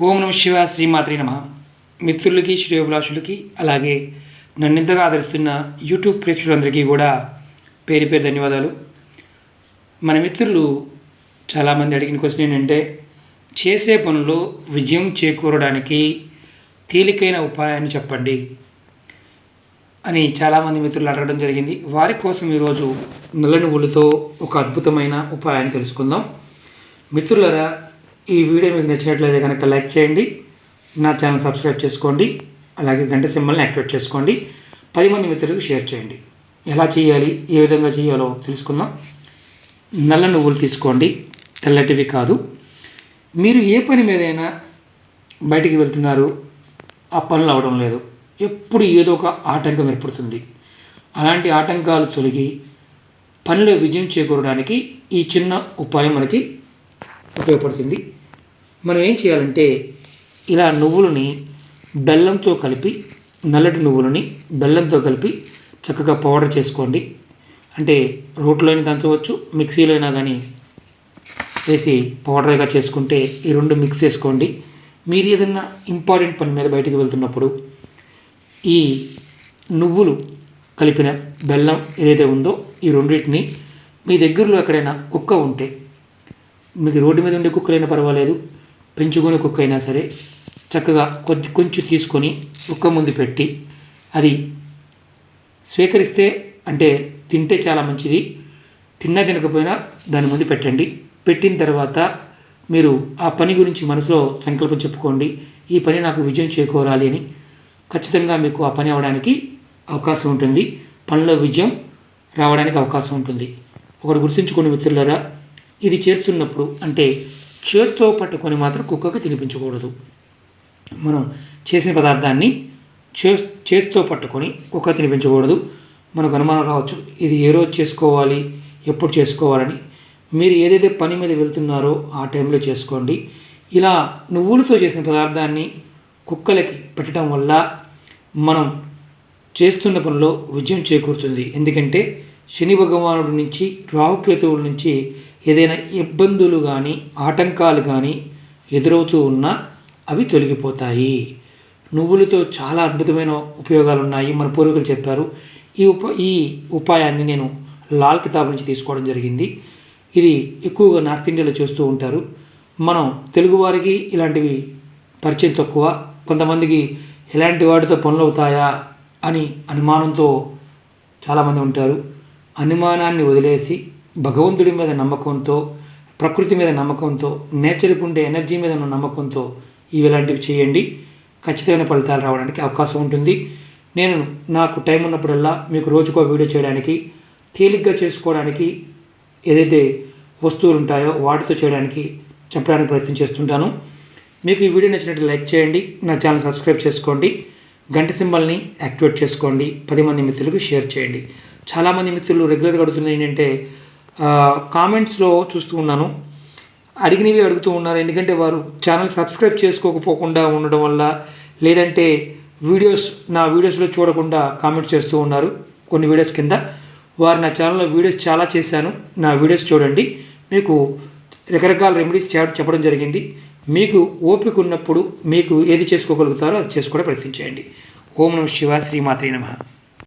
ఓం నమ శివ శ్రీమాత్రి నమ. మిత్రులకి శ్రేయోభిలాషులకి అలాగే నన్ను ఇంతగా ఆదరిస్తున్న యూట్యూబ్ ప్రేక్షకులందరికీ కూడా పేరు పేరు ధన్యవాదాలు. మన మిత్రులు చాలామంది అడిగిన క్వశ్చన్ ఏంటంటే చేసే పనుల్లో విజయం చేకూరడానికి తేలికైన ఉపాయాన్ని చెప్పండి అని చాలామంది మిత్రులు అడగడం జరిగింది. వారి కోసం ఈరోజు నల్ల నువ్వులతో ఒక అద్భుతమైన ఉపాయాన్ని తెలుసుకుందాం. మిత్రులరా ఈ వీడియో మీకు నచ్చినట్లయితే కనుక లైక్ చేయండి నా ఛానల్ సబ్స్క్రైబ్ చేసుకోండి అలాగే గంట సింబల్ని యాక్టివేట్ చేసుకోండి పది మంది మిత్రులకు షేర్ చేయండి. ఎలా చేయాలి ఏ విధంగా చేయాలో తెలుసుకుందాం. నల్ల నువ్వులు తీసుకోండి తెల్లటివి కాదు. మీరు ఏ పని మీదైనా బయటికి వెళ్తున్నారు ఆ పనులు అవడం లేదు. ఎప్పుడు ఏదో ఒక ఆటంకం ఏర్పడుతుంది. అలాంటి ఆటంకాలు తొలగి పనిలో విజయం చేకూరడానికి ఈ చిన్న ఉపాయం మనకి ఉపయోగపడుతుంది. మనం ఏం చేయాలంటే ఇలా నువ్వులని బెల్లంతో కలిపి నల్లటి నువ్వులని బెల్లంతో కలిపి చక్కగా పౌడర్ చేసుకోండి. అంటే రోట్లో అయినా దంచవచ్చు మిక్సీలో అయినా కానీ వేసి పౌడర్గా చేసుకుంటే ఈ రెండు మిక్స్ చేసుకోండి. మీరు ఏదన్నా ఇంపార్టెంట్ పని మీద బయటికి వెళ్తున్నప్పుడు ఈ నువ్వులు కలిపిన బెల్లం ఏదైతే ఉందో ఈ రెండింటిని మీ దగ్గరలో ఎక్కడైనా కుక్క ఉంటే మీకు రోడ్డు మీద ఉండే కుక్కలైనా పర్వాలేదు పెంచుకునే కుక్క అయినా సరే చక్కగా కొద్ది కొంచెం తీసుకొని కుక్క ముందు పెట్టి అది స్వీకరిస్తే అంటే తింటే చాలా మంచిది. తిన్నా తినకపోయినా దాని ముందు పెట్టండి. పెట్టిన తర్వాత మీరు ఆ పని గురించి మనసులో సంకల్పం చెప్పుకోండి. ఈ పని నాకు విజయం చేకూరాలి అని ఖచ్చితంగా మీకు ఆ పని అవడానికి అవకాశం ఉంటుంది. పనిలో విజయం రావడానికి అవకాశం ఉంటుంది. ఒకటి గుర్తుంచుకోండి మిత్రులరా ఇది చేస్తున్నప్పుడు అంటే చేత్తో పట్టుకొని మాత్రం కుక్కకు తినిపించకూడదు. మనం చేసిన పదార్థాన్ని చే చేతితో పట్టుకొని కుక్క తినిపించకూడదు. మనకు అనుమానం రావచ్చు ఇది ఏ రోజు చేసుకోవాలి ఎప్పుడు చేసుకోవాలని. మీరు ఏదైతే పని మీద వెళ్తున్నారో ఆ టైంలో చేసుకోండి. ఇలా నువ్వులతో చేసిన పదార్థాన్ని కుక్కలకి పెట్టడం వల్ల మనం చేస్తున్న పనిలో విజయం చేకూరుతుంది. ఎందుకంటే శని భగవానుడి నుంచి రాహుకేతువుల నుంచి ఏదైనా ఇబ్బందులు కానీ ఆటంకాలు కానీ ఎదురవుతూ ఉన్నా అవి తొలగిపోతాయి. నువ్వులతో చాలా అద్భుతమైన ఉపయోగాలు ఉన్నాయి మన పూర్వీకులు చెప్పారు. ఈ ఉప ఈ ఉపాయాన్ని నేను లాల్ కితాబ్ నుంచి తీసుకోవడం జరిగింది. ఇది ఎక్కువగా నార్త్ ఇండియాలో చేస్తూ ఉంటారు. మనం తెలుగువారికి ఇలాంటివి పరిచయం తక్కువ. కొంతమందికి ఎలాంటి వాటితో పనులు అవుతాయా అని అనుమానంతో చాలామంది ఉంటారు. అనుమానాన్ని వదిలేసి భగవంతుడి మీద నమ్మకంతో ప్రకృతి మీద నమ్మకంతో నేచర్కి ఉండే ఎనర్జీ మీద ఉన్న నమ్మకంతో ఇవి ఇలాంటివి చేయండి. ఖచ్చితమైన ఫలితాలు రావడానికి అవకాశం ఉంటుంది. నేను నాకు టైం ఉన్నప్పుడల్లా మీకు రోజుకో వీడియో చేయడానికి తేలిగ్గా చేసుకోవడానికి ఏదైతే వస్తువులు ఉంటాయో వాటితో చేయడానికి చెప్పడానికి ప్రయత్నం చేస్తుంటాను. మీకు ఈ వీడియో నచ్చినట్టు లైక్ చేయండి. నా ఛానల్ సబ్స్క్రైబ్ చేసుకోండి. గంట సింబల్ని యాక్టివేట్ చేసుకోండి. పది మంది మిత్రులకు షేర్ చేయండి. చాలామంది మిత్రులు రెగ్యులర్గా అడుగుతున్నది ఏంటంటే కామెంట్స్లో చూస్తూ ఉన్నాను. అడిగినవి అడుగుతూ ఉన్నారు. ఎందుకంటే వారు ఛానల్ సబ్స్క్రైబ్ చేసుకోకపోకుండా ఉండడం వల్ల లేదంటే వీడియోస్ నా వీడియోస్లో చూడకుండా కామెంట్ చేస్తూ ఉన్నారు. కొన్ని వీడియోస్ కింద వారు నా ఛానల్లో వీడియోస్ చాలా చేశాను. నా వీడియోస్ చూడండి. మీకు రకరకాల రెమెడీస్ చెప్పడం జరిగింది. మీకు ఓపిక ఉన్నప్పుడు మీకు ఏది చేసుకోగలుగుతారో అది చేసుకోవడం ప్రయత్నించేయండి. ఓం నమ శివ శ్రీమాత్రి నమ.